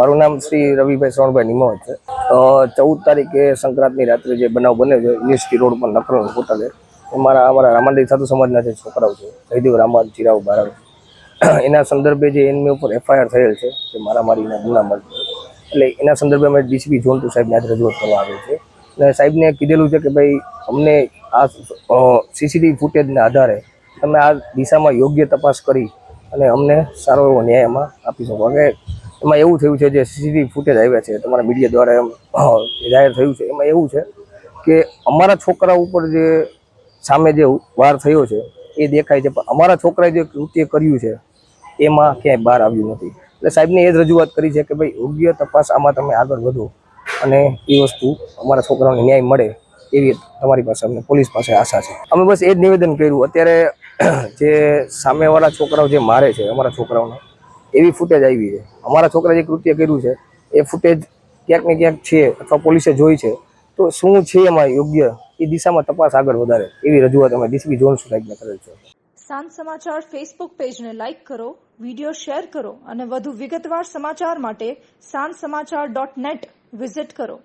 મારું નામ શ્રી રવિભાઈ શ્રવણભાઈ નિમોત છે. ચૌદ તારીખે સંક્રાંતની રાત્રે જે બનાવ બન્યો છે, યુનિવર્સિટી રોડ પર નકરોલ હોટલે મારા, અમારા રામાનડી સાધુ સમાજના જે છોકરાઓ છે, જયદેવ રામાન ચિરાવ બારાવ એના સંદર્ભે જે એમની ઉપર એફઆઈઆર થયેલ છે, જે મારામારીના ગુનામાં એટલે એના સંદર્ભે અમે ડીસીપી જોન્ટુ સાહેબને આજે રજૂઆત કરવા આવે છે અને સાહેબને કીધેલું છે કે ભાઈ, અમને આ સીસીટીવી ફૂટેજના આધારે તમે આ દિશામાં યોગ્ય તપાસ કરી અને અમને સારો એવો ન્યાય એમાં આપી શકો. કે એમાં એવું થયું છે જે સીસીટીવી ફૂટેજ આવ્યા છે, તમારા મીડિયા દ્વારા એમ જાહેર થયું છે. એમાં એવું છે કે અમારા છોકરા ઉપર જે સામે જે વાર થયો છે, એ દેખાય છે. પણ અમારા છોકરાએ જે કૃત્ય કર્યું છે, એમાં ક્યાંય બહાર આવ્યું નથી. એટલે સાહેબને એ જ રજૂઆત કરી છે કે ભાઈ, યોગ્ય તપાસ આમાં તમે આગળ વધો અને એ વસ્તુ અમારા છોકરાઓને ન્યાય મળે એવી તમારી પાસે અમને પોલીસ પાસે આશા છે. અમે બસ એ જ નિવેદન કર્યું. અત્યારે જે સામેવાળા છોકરાઓ જે મારે છે, અમારા છોકરાઓને એવી ફૂટેજ આવી છે. અમારા છોકરા જે કૃત્ય કર્યું છે, એ ફૂટેજ ક્યાંક ને ક્યાંક છે અથવા પોલીસે જોઈ છે. તો શું છે એમાં યોગ્ય? એ દિશામાં તપાસ આગળ વધારે. એવી રજૂઆત અમે ડીસીપી ઝોન સાહેબને કરેલ છે. સાંજ સમાચાર ફેસબુક પેજને લાઇક કરો વીડિયો શેર કરો અને વધુ વિગતવાર સમાચાર માટે સાંજ સમાચાર ડોટ નેટ વિઝિટ કરો.